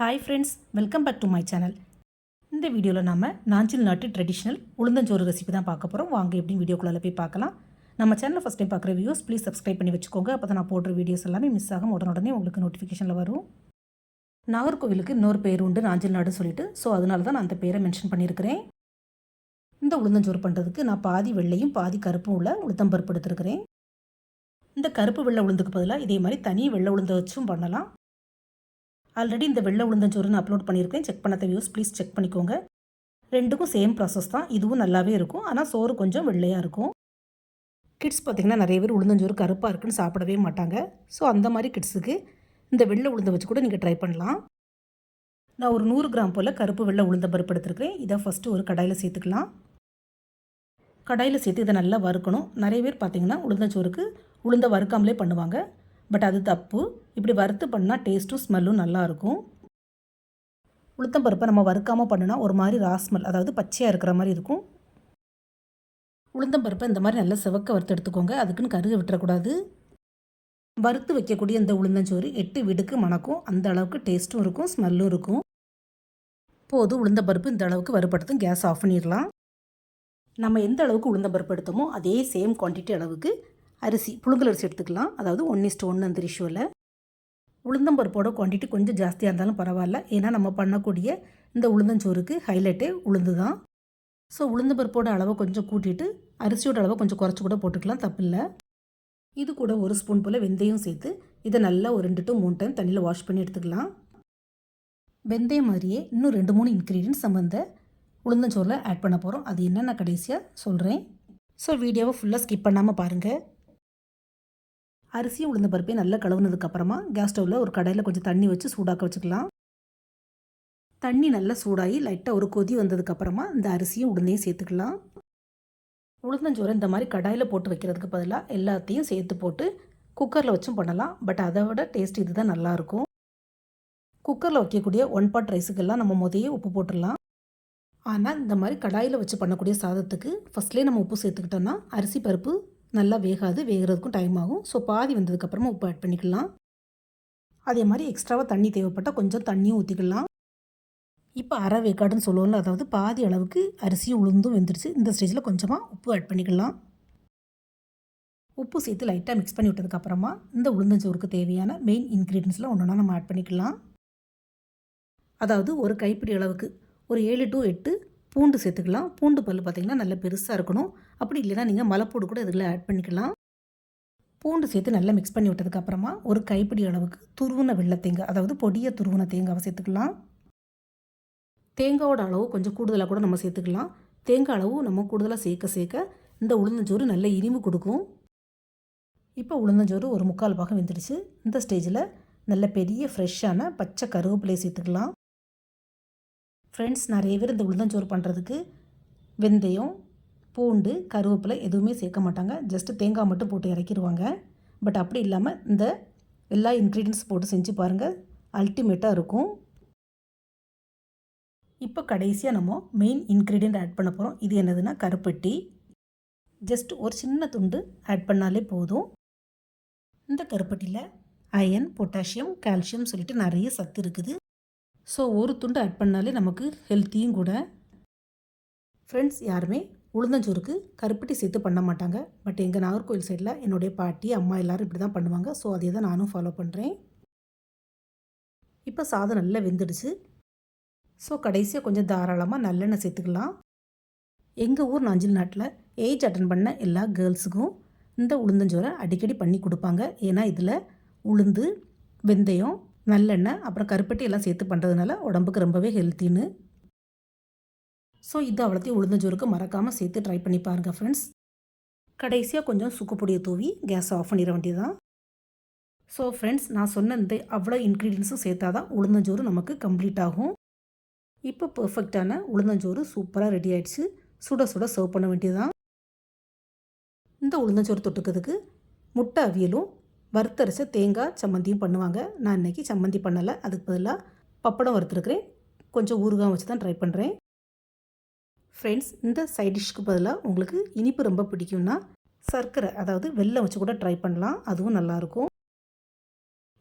Hi friends welcome back to my channel இந்த வீடியோவில் நம்ம நாஞ்சில் நாட்டு ட்ரெடிஷ்னல் உளுந்தஞ்சோறு ரெசிபி தான் பார்க்க போகிறோம் வாங்க எப்படின்னு வீடியோக்குள்ளே போய் பார்க்கலாம். நம்ம சேனலை ஃபஸ்ட் டைம் பார்க்குற வியூஸ் ப்ளீஸ் சப்ஸ்கிரைப் பண்ணி வச்சுக்கோங்க. அப்போ தான் நான் போடுற வீடியோஸ் எல்லாமே மிஸ் ஆகும் உடனே உங்களுக்கு நோட்டிஃபிகேஷனில் வரும். நாகர்கோவிலுக்கு இன்னொரு பேர் உண்டு நாஞ்சில் நாடு சொல்லிட்டு. ஸோ அதனால தான் நான் அந்த பேரை மென்ஷன் பண்ணியிருக்கிறேன். இந்த உளுந்தஞ்சோறு பண்ணுறதுக்கு நான் பாதி வெள்ளையும் பாதி கருப்பும் உள்ள உளுத்தம்பருப்பு எடுத்துருக்கிறேன். இந்த கருப்பு வெள்ளை உளுந்துக்கு பதிலாக இதே மாதிரி தனி வெள்ளை உளுந்த வச்சும் பண்ணலாம். ஆல்ரெடி இந்த வெள்ளை உளுந்தஞ்சோறு நான் அப்லோட் பண்ணியிருக்கேன். செக் பண்ணாத வியூஸ் ப்ளீஸ் செக் பண்ணிக்கோங்க. ரெண்டுக்கும் சேம் ப்ராசஸ் தான். இதுவும் நல்லாவே இருக்கும். ஆனால் சோறு கொஞ்சம் வெள்ளையாக இருக்கும். கிட்ஸ் பார்த்திங்கன்னா நிறைய பேர் உளுந்தஞ்சோறு கருப்பாக இருக்குன்னு சாப்பிடவே மாட்டாங்க. ஸோ அந்த மாதிரி கிட்ஸுக்கு இந்த வெள்ளை உளுந்தை வச்சு கூட நீங்கள் ட்ரை பண்ணலாம். நான் ஒரு நூறு கிராம் போல் கருப்பு வெள்ளை உளுந்த பருப்பு எடுத்துருக்கிறேன். இதை ஃபஸ்ட்டு ஒரு கடாயில் சேர்த்துக்கலாம். கடாயில் சேர்த்து இதை நல்லா வறுக்கணும். நிறைய பேர் பார்த்திங்கன்னா உளுந்தஞ்சோறுக்கு உளுந்த வறுக்காமலே பண்ணுவாங்க. பட் அது தப்பு. இப்படி வறுத்து பண்ணால் டேஸ்ட்டும் ஸ்மெல்லும் நல்லாயிருக்கும். உளுத்தம் பருப்பை நம்ம வறுக்காமல் பண்ணுனா ஒரு மாதிரி ராஸ்மெல் அதாவது பச்சையாக இருக்கிற மாதிரி இருக்கும். உளுந்தம் பருப்பை இந்த மாதிரி நல்லா சிவக்க வறுத்து எடுத்துக்கோங்க அதுக்குன்னு கருக விட்டுறக்கூடாது. வறுத்து வைக்கக்கூடிய இந்த உளுந்தஞ்சோறு எட்டு வீடுக்கு மணக்கும் அந்த அளவுக்கு டேஸ்ட்டும் இருக்கும் ஸ்மெல்லும் இருக்கும். போது உளுந்த பருப்பு இந்த அளவுக்கு வறுபடுத்தும் கேஸ் ஆஃப் பண்ணிடலாம். நம்ம எந்த அளவுக்கு உளுந்த பருப்பு எடுத்தோமோ அதே சேம் குவான்டிட்டி அளவுக்கு அரிசி புழுங்கல் அரிசி எடுத்துக்கலாம். அதாவது ஒன் இஸ்ட் ஒன்று அந்த ரேஷியோவில் உளுந்தம்பருப்போட குவான்டிட்டி கொஞ்சம் ஜாஸ்தியாக இருந்தாலும் பரவாயில்ல. ஏன்னா நம்ம பண்ணக்கூடிய இந்த உளுந்தஞ்சோறுக்கு ஹைலைட்டே உளுந்து தான். ஸோ உளுந்தம்பருப்போட அளவை கொஞ்சம் கூட்டிட்டு அரிசியோட அளவை கொஞ்சம் குறைச்சி கூட போட்டுக்கலாம் தப்பில்லை. இது கூட ஒரு ஸ்பூன் போல் வெந்தயம் சேர்த்து இதை நல்லா ஒரு ரெண்டு டு மூணு டைம் தண்ணியில் வாஷ் பண்ணி எடுத்துக்கலாம். வெந்தயம் மாதிரியே இன்னும் ரெண்டு மூணு இன்க்ரீடியன்ஸ் நம்ம இந்த உளுந்தஞ்சோறில் ஆட் பண்ண போகிறோம் அது என்னென்ன கடைசியாக சொல்கிறேன் ஸோ வீடியோவை ஃபுல்லாக ஸ்கிப் பண்ணாமல் பாருங்கள் அரிசியும் உளுந்த பருப்பையும் நல்லா கழுவுனதுக்கப்புறமா கேஸ் ஸ்டவ்வில் ஒரு கடையில் கொஞ்சம் தண்ணி வச்சு சூடாக்க வச்சுக்கலாம். தண்ணி நல்லா சூடாகி லைட்டாக ஒரு கொதி வந்ததுக்கப்புறமா இந்த அரிசியும் உளுந்தையும் சேர்த்துக்கலாம். உளுந்தஞ்சோறு இந்த மாதிரி கடாயில் போட்டு வைக்கிறதுக்கு பதிலாக எல்லாத்தையும் சேர்த்து போட்டு குக்கரில் வச்சும் பண்ணலாம். பட் அதை விட டேஸ்ட் இது தான் நல்லாயிருக்கும் குக்கரில் வைக்கக்கூடிய ஒன் பாட் ரைஸுக்கெல்லாம் நம்ம முதையே உப்பு போட்டுடலாம். ஆனால் இந்த மாதிரி கடாயில் வச்சு பண்ணக்கூடிய சாதத்துக்கு ஃபஸ்ட்லேயே நம்ம உப்பு சேர்த்துக்கிட்டோன்னா அரிசி பருப்பு நல்லா வேகாது வேகிறதுக்கும் டைம் ஆகும். ஸோ பாதி வந்ததுக்கப்புறமா உப்பு ஆட் பண்ணிக்கலாம். அதே மாதிரி எக்ஸ்ட்ராவாக தண்ணி தேவைப்பட்டால் கொஞ்சம் தண்ணியும் ஊற்றிக்கலாம் இப்போ அரை வேக்காடுன்னு சொல்லுவோம்ல அதாவது பாதி அளவுக்கு அரிசியும் உளுந்தும் வெந்துருச்சு. இந்த ஸ்டேஜில் கொஞ்சமாக உப்பு ஆட் பண்ணிக்கலாம். உப்பு சேர்த்து லைட்டாக மிக்ஸ் பண்ணி விட்டதுக்கப்புறமா இந்த உளுந்தஞ்சோறுக்கு தேவையான மெயின் இன்க்ரீடியன்ஸில் ஒன்றுனா நம்ம ஆட் பண்ணிக்கலாம். அதாவது ஒரு கைப்பிடி அளவுக்கு ஒரு ஏழு டு எட்டு பூண்டு சேர்த்துக்கலாம். பூண்டு பல் பார்த்திங்கன்னா நல்ல பெருசாக இருக்கணும். அப்படி இல்லைன்னா நீங்கள் மலைப்பூடு கூட இதில் ஆட் பண்ணிக்கலாம். பூண்டு சேர்த்து நல்லா மிக்ஸ் பண்ணி விட்டதுக்கப்புறமா ஒரு கைப்பிடி அளவுக்கு துருவுன வெள்ளை தேங்காய் அதாவது பொடிய துருவுன தேங்காவை சேர்த்துக்கலாம். தேங்காவோட அளவு கொஞ்சம் கூடுதலாக கூட நம்ம சேர்த்துக்கலாம். தேங்காய் அளவு நம்ம கூடுதலாக சேர்க்க சேர்க்க இந்த உளுந்தஞ்சோறு நல்ல இனிவு கொடுக்கும். இப்போ உளுந்தஞ்சோறு ஒரு முக்கால் பாகம் வெந்துடுச்சு. இந்த ஸ்டேஜில் நல்ல பெரிய ஃப்ரெஷ்ஷான பச்சை கருவேப்பிலையை சேர்த்துக்கலாம். ஃப்ரெண்ட்ஸ் நிறைய பேர் இந்த உளுந்தஞ்சோறு பண்ணுறதுக்கு வெந்தயம் பூண்டு கருவேப்பிலை எதுவுமே சேர்க்க மாட்டாங்க. ஜஸ்ட்டு தேங்காய் மட்டும் போட்டு இறக்கிடுவாங்க பட் அப்படி இல்லாமல் இந்த எல்லா இன்க்ரீடியன்ஸ் போட்டு செஞ்சு பாருங்கள் அல்டிமேட்டாக இருக்கும். இப்போ கடைசியாக நம்ம மெயின் இன்க்ரீடியண்ட் ஆட் பண்ண போகிறோம் இது என்னதுன்னா கருப்பட்டி. ஜஸ்ட் ஒரு சின்ன துண்டு ஆட் பண்ணாலே போதும். இந்த கருப்பட்டியில் அயன் பொட்டாசியம் கால்சியம் சொல்லிட்டு நிறைய சத்து இருக்குது. ஸோ ஒரு துண்டு ஆட் பண்ணாலே நமக்கு ஹெல்த்தியும் கூட. ஃப்ரெண்ட்ஸ் யாருமே உளுந்தஞ்சோறுக்கு கருப்பட்டி சேர்த்து பண்ண மாட்டாங்க. பட் எங்கள் நாகர்கோவில் சைடில் என்னுடைய பாட்டி அம்மா எல்லோரும் இப்படி தான் பண்ணுவாங்க. ஸோ அதே தான் நானும் ஃபாலோ பண்ணுறேன் இப்போ சாதம் நல்லா வெந்துடுச்சு. ஸோ கடைசியாக கொஞ்சம் தாராளமாக நல்லெண்ணெய் சேர்த்துக்கலாம். எங்கள் ஊர் நஞ்சில் நாட்டில் ஏஜ் அட்டன் பண்ண எல்லா கேர்ள்ஸுக்கும் இந்த உளுந்தஞ்சோரை அடிக்கடி பண்ணி கொடுப்பாங்க. ஏன்னா இதில் உளுந்து வெந்தயம் நல்லெண்ணெய் அப்புறம் கருப்பட்டி எல்லாம் சேர்த்து பண்ணுறதுனால உடம்புக்கு ரொம்பவே ஹெல்த்தின்னு ஸோ இது அவ்வளோத்தையும் உளுந்தஞ்சோறுக்கு மறக்காமல் சேர்த்து ட்ரை பண்ணி பாருங்கள் ஃப்ரெண்ட்ஸ் கடைசியாக கொஞ்சம் சுக்குப்பொடியை தூவி கேஸை ஆஃப் பண்ணிட வேண்டியதான் ஸோ ஃப்ரெண்ட்ஸ் நான் சொன்ன இந்த அவ்வளோ இன்க்ரீடியன்ஸும் சேர்த்தா தான் உளுந்தஞ்சோறு நமக்கு கம்ப்ளீட் ஆகும். இப்போ பர்ஃபெக்டான உளுந்தஞ்சோறு சூப்பராக ரெடி ஆகிடுச்சு சுட சுட சர்வ் பண்ண வேண்டியதுதான். இந்த உளுந்தஞ்சோறு தொட்டுக்கிறதுக்கு முட்டை அவியலும் வறுத்தரைச்ச தேங்காய் சம்மந்தியும் பண்ணுவாங்க. நான் இன்றைக்கி சம்மந்தி பண்ணலை. அதுக்கு பதிலாக பப்படம் வறுத்துருக்குறேன். கொஞ்சம் ஊறுகாய் வச்சு தான் ட்ரை பண்ணுறேன் ஃப்ரெண்ட்ஸ் இந்த சைட் டிஷ்க்கு பதிலாக உங்களுக்கு இனிப்பு ரொம்ப பிடிக்கும்னா சர்க்கரை அதாவது வெள்ளம் வச்சு கூட ட்ரை பண்ணலாம். அதுவும் நல்லாயிருக்கும்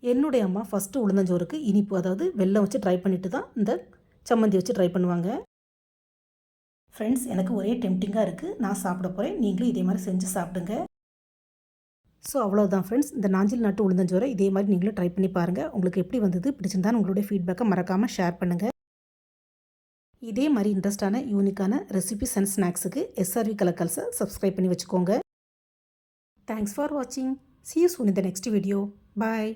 என்னுடைய அம்மா ஃபஸ்ட்டு உளுந்தஞ்சோறுக்கு இனிப்பு அதாவது வெள்ளம் வச்சு ட்ரை பண்ணிட்டு தான் இந்த சம்மந்தி வச்சு ட்ரை பண்ணுவாங்க. ஃப்ரெண்ட்ஸ் எனக்கு ஒரே டெம்டிங்காக இருக்குது நான் சாப்பிட போகிறேன் நீங்களும் இதே மாதிரி செஞ்சு சாப்பிடுங்க. ஸோ அவ்வளோதான் ஃப்ரெண்ட்ஸ் இந்த நாஞ்சில் நாட்டு உளுந்தஞ்சோரை இதே மாதிரி நீங்களும் ட்ரை பண்ணி பாருங்கள் உங்களுக்கு எப்படி வந்தது பிடிச்சிருந்தான்னு உங்களுடைய ஃபீட்பேக்கை மறக்காமல் ஷேர் பண்ணுங்கள் இதே மாதிரி இன்ட்ரெஸ்டான யூனிக்கான ரெசிபிஸ் அண்ட் ஸ்நாக்ஸுக்கு எஸ்ஆர்வி கலக்கல்ஸை சப்ஸ்கிரைப் பண்ணி வச்சுக்கோங்க. தேங்க்ஸ் ஃபார் வாட்சிங் சி யூ சூன் இந்த நெக்ஸ்ட் வீடியோ பாய்